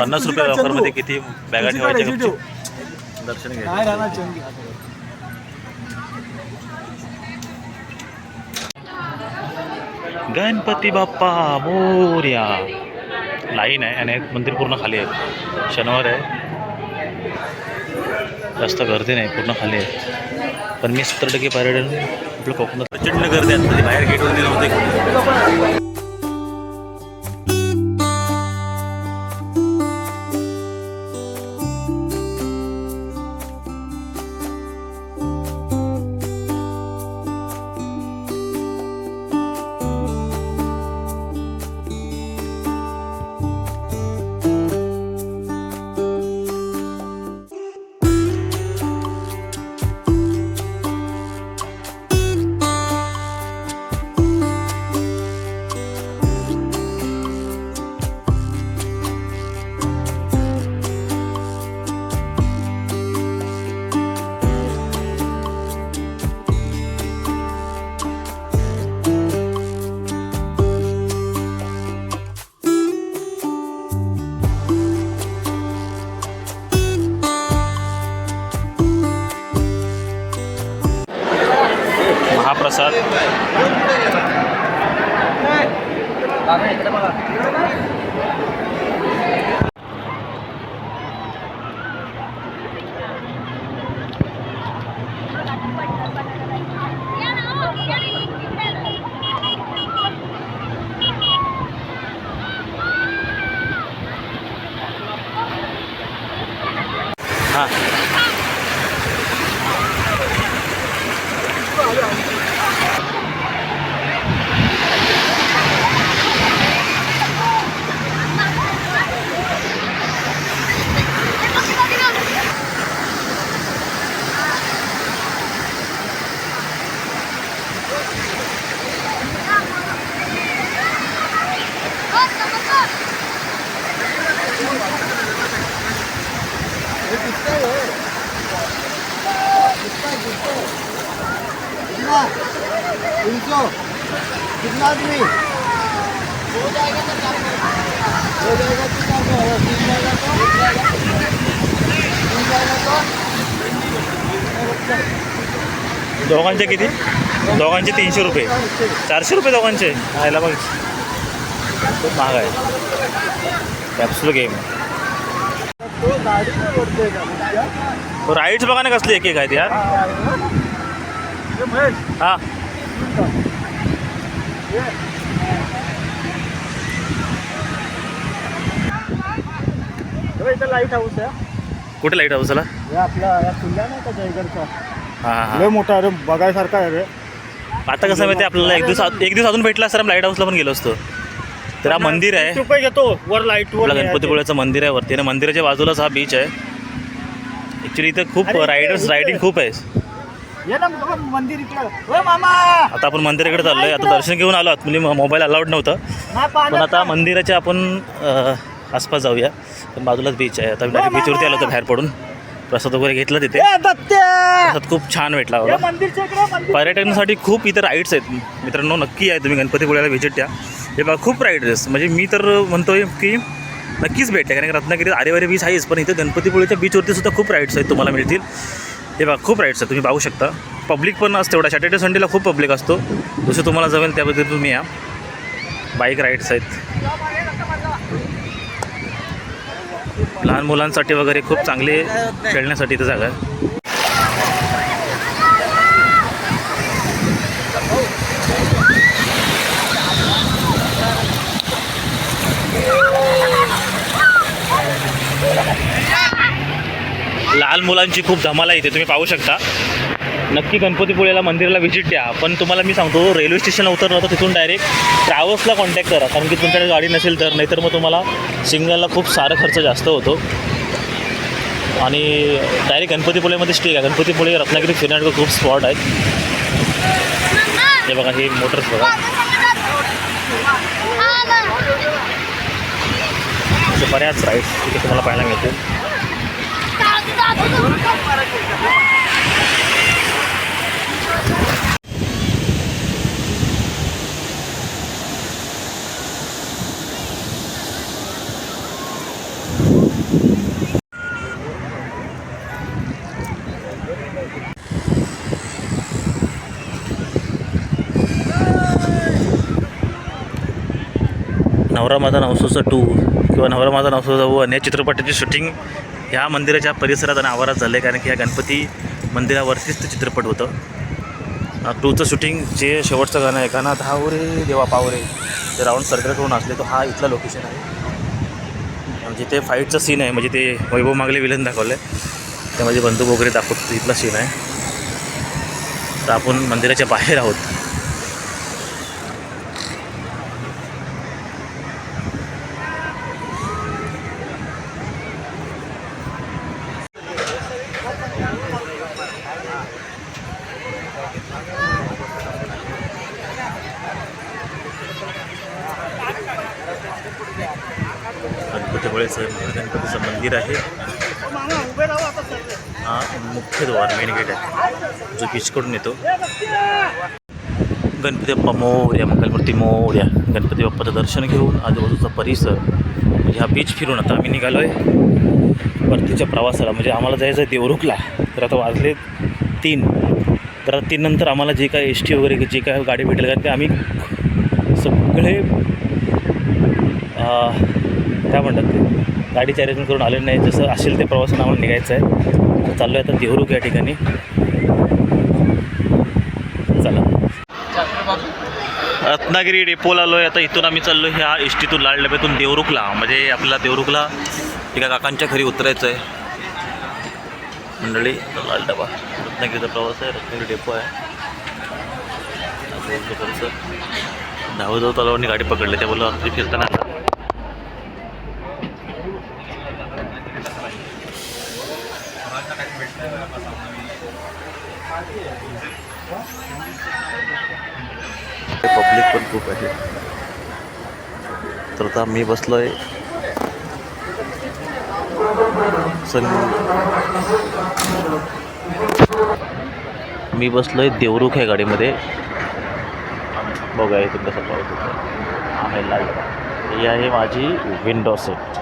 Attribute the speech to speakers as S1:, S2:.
S1: पन्नास रुपये ऑफरमध्ये? किती बॅगा ठेवायच्या? दर्शन घ्यायचं? गणपती बाप्पा मोर्या. लाईन आहे आणि मंदिर पूर्ण खाली आहे. शनिवार आहे. जास्त गर्दी नाही पूर्ण खाली आहे. पण मी सत्तर टक्के पर्यटन आपलं कोकणात प्रचंड गर्दी असते बाहेर गेटवरती नव्हते महाप्रसाद हां
S2: तीन सौ कितना आदमी हो जाएगा तो चार हो जाएगा तो चार सौ अगर तीन जाएगा तो तीन जाएगा तो
S1: दोघांचे किती? दोघांचे तीनशे रुपये. चारशे रुपये दोघांचे. खायला बघ. खूप महाग आहे. कॅप्सूल गेम
S2: तो गाडी में ओढतोय का
S1: राईड्स बघा ना कसली एक एक आहेत यार? हां.
S2: लाइट हाऊस आहे
S1: कुठे लाइट हाऊसला
S2: हे आपला या किल्ला नाही का जयगडचा
S1: हां हां.
S2: लय मोठा अरे बघायसारखा आहे रे.
S1: आता कसं माहिती आपल्याला एक दिवस एक दिवस अजून भेटला असता लाइट हाऊसला पण गेलो असतो. तर हा मंदिर आहे.
S2: रुपये घेतो वर लाइट वर
S1: आपलं गणपतीपुळ्याचं मंदिर आहे वरती. आणि मंदिराच्या बाजूलाच हा बीच आहे. ॲक्च्युली इथं खूप
S2: अरे,
S1: रायडर्स
S2: इथे-
S1: रायडिंग खूप आहे
S2: ये ना बघा मंदिर इकडं. ओय मामा!
S1: आता आपण मंदिराकडे चाललो आहे आता दर्शन घेऊन आलो. आत म्हणजे मोबाईल अलाउड नव्हतं.
S2: नाही
S1: पण आता मंदिराच्या आपण अ, आसपास जाऊया. पण बाजूलाच बीच आहे. आता मी डायरेक्ट बीचवरती आलो होतो बाहेर पडून. प्रसाद वगैरे घेतला तिथे.
S2: ए, दत्त्या!
S1: प्रसाद खूप छान भेटला मला
S2: मंदिरच्या इकडे मंदिर
S1: पर्यटनासाठी खूप इथं राईड्स आहेत. मित्रांनो नक्की आहे तुम्ही गणपतीपुळ्याला व्हिजिट द्या हे बघा खूप राईड्स म्हणजे मी तर म्हणतो आहे की नक्कीच भेटते कारण की रत्नागिरीत आरेवारे बीच आहेच पण इथे गणपतीपुळेच्या बीचवरती सुद्धा खूप राईड्स आहेत तुम्हाला मिळतील. हे बघा खूप राईड्स आहेत तुम्ही पाहू शकता. पब्लिक पण असतं एवढा सॅटर्डे संडेला खूप पब्लिक असतो. जसं तुम्हाला जमेल त्याबद्दल तुम्ही या. बाईक राईड्स आहेत. लहान मुलांसाठी वगैरे खूप चांगले खेळण्यासाठी इथं जागा आहे. लहान मुलांची खूप धमाला इथे तुम्ही पाहू शकता. नक्की गणपतीपुळेला मंदिराला व्हिजिट द्या. पण तुम्हाला मी सांगतो रेल्वे स्टेशनला उतरलं तर तिथून डायरेक्ट ट्रॅव्हल्सला कॉन्टॅक्ट करा. कारण की तुमच्याकडे गाडी नसेल तर नाहीतर मग तुम्हाला सिंगलला खूप सारा खर्च जास्त होतो. आणि डायरेक्ट गणपतीपुळेमध्ये स्टे आहे गणपतीपुळे रत्नागिरी फिरण्यासारखं खूप स्पॉट आहेत. हे बघा हे मोटर्स बघा. बऱ्याच राईड्स तिथे तुम्हाला पाहायला मिळतील. नवरा माझा नवसोचा टू किंवा नवरा माझा नवसोचा वन या चित्रपटाची शूटिंग ह्या मंदिराच्या परिसरात आणि आवारात झालं आहे कारण की ह्या गणपती मंदिरावरतीच ते चित्रपट होतं. टूचं शूटिंग जे शेवटचं गाणं आहे गाणं धावरे देवा पावरे ते राऊंड सर्कल करून असले तो हा इथला लोकेशन आहे. म्हणजे जिथे फाईटचं सीन आहे म्हणजे ते वैभव मागले विलन दाखवलं आहे त्यामध्ये बंदूक वगैरे दाखवतो इथला सीन आहे. तर आपण मंदिराच्या बाहेर आहोत. गणपतीमुळे गणपतीचं मंदिर आहे हा मुख्य द्वार मेन गेट आहे. जो बीचकडून येतो. गणपती बाप्पा मोर्या मंगलमूर्ती मोर्या गणपती बाप्पाचं दर्शन घेऊन आजूबाजूचा परिसर म्हणजे हा बीच फिरून आता आम्ही निघालो आहे परतीच्या प्रवासाला म्हणजे आम्हाला जायचं आहे देवरुखला. तर आता वाजले तीन. तर आता तीन नंतर आम्हाला जे काय एस टी वगैरे जे काय गाडी भेटेल कारण ते आम्ही सगळे काय म्हणतात ते गाडीचे अरेंजमेंट करून आले नाही जसं असेल ते प्रवासानं आम्हाला निघायचं आहे. तर चाललो आहे आता देवरुख या ठिकाणी. चला. रत्नागिरी डेपोला आलो आहे आता इथून आम्ही चाललो ह्या एस टीतून लाल डब्यातून देवरुखला. म्हणजे आपल्याला देवरुखला एका काकांच्या घरी उतरायचं आहे. मंडळी लाल डबा. रत्नागिरीचा प्रवास आहे रत्नागिरी डेपो आहे. धावत धावत आलो आणि गाडी पकडली. त्यामुळे रात्री फिरताना पब्लिक पण खूप आहे. तर आता मी बसलो आहे सन मी बसलो आहे देवरुख या गाडीमध्ये. बघा इथे कसं पाहू आहे लाल ही आहे माझी विंडो सीट